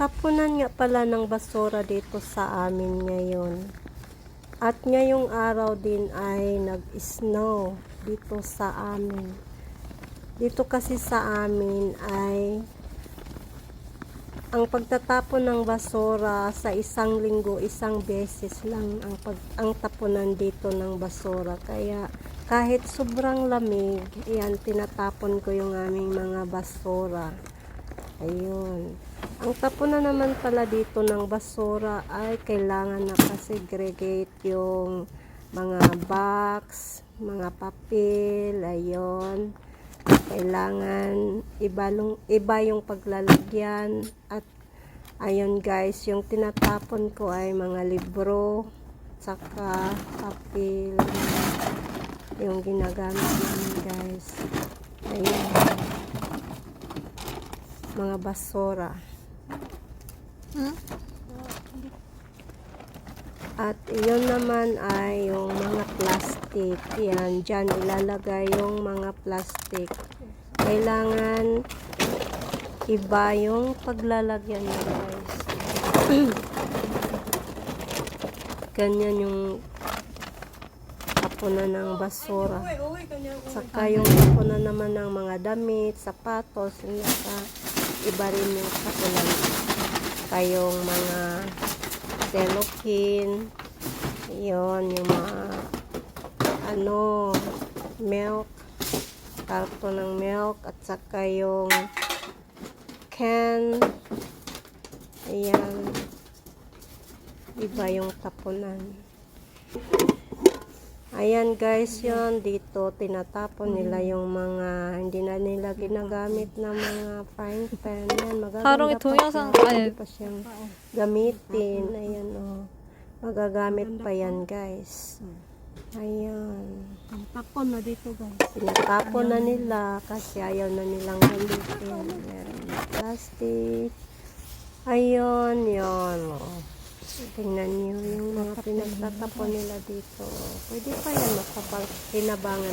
tapunan nga pala ng basura dito sa amin ngayon. At ngayong araw din ay nag-snow dito sa amin. Dito kasi sa amin ay ang pagtatapon ng basura sa isang linggo, isang beses lang ang pag ang tapunan dito ng basura. Kaya kahit sobrang lamig, yan tinatapon ko yung aming mga basura. Ayun. Ang tapunan naman pala dito ng basura ay kailangan nakasegregate yung mga box, mga papel, ayun. Kailangan iba, lung- iba yung paglalagyan at ayun guys, yung tinatapon ko ay mga libro, saka papel, yung ginagamit namin guys. Ayun mga basura. At iyon naman ay yung mga plastic. Yan, dyan ilalagay yung mga plastic. Kailangan iba yung paglalagyan niya guys. Ganyan yung tapunan ng basura. Saka yung tapunan naman ng mga damit, sapatos, iba rin yung tapunan. Kayong mga cellophane, yon yung mga ano, milk, karton ng milk, at saka yung can, ayan, iba yung tapunan. Ayan guys, yon dito tinatapon nila yung mga hindi na nila ginagamit na mga frying pan. Yan, magaganda Harong ito yung sang pa siyang gamitin. Ayan oh. Magagamit pa yan guys. Ayan. Tapon na dito guys. Tinatapon na nila kasi ayaw na nilang gamitin. Ayan. Plastic. Ayun, yun. Tingnan niyo yung mga pinagtatapon nila dito. Pwede pa yan makapag kinabangan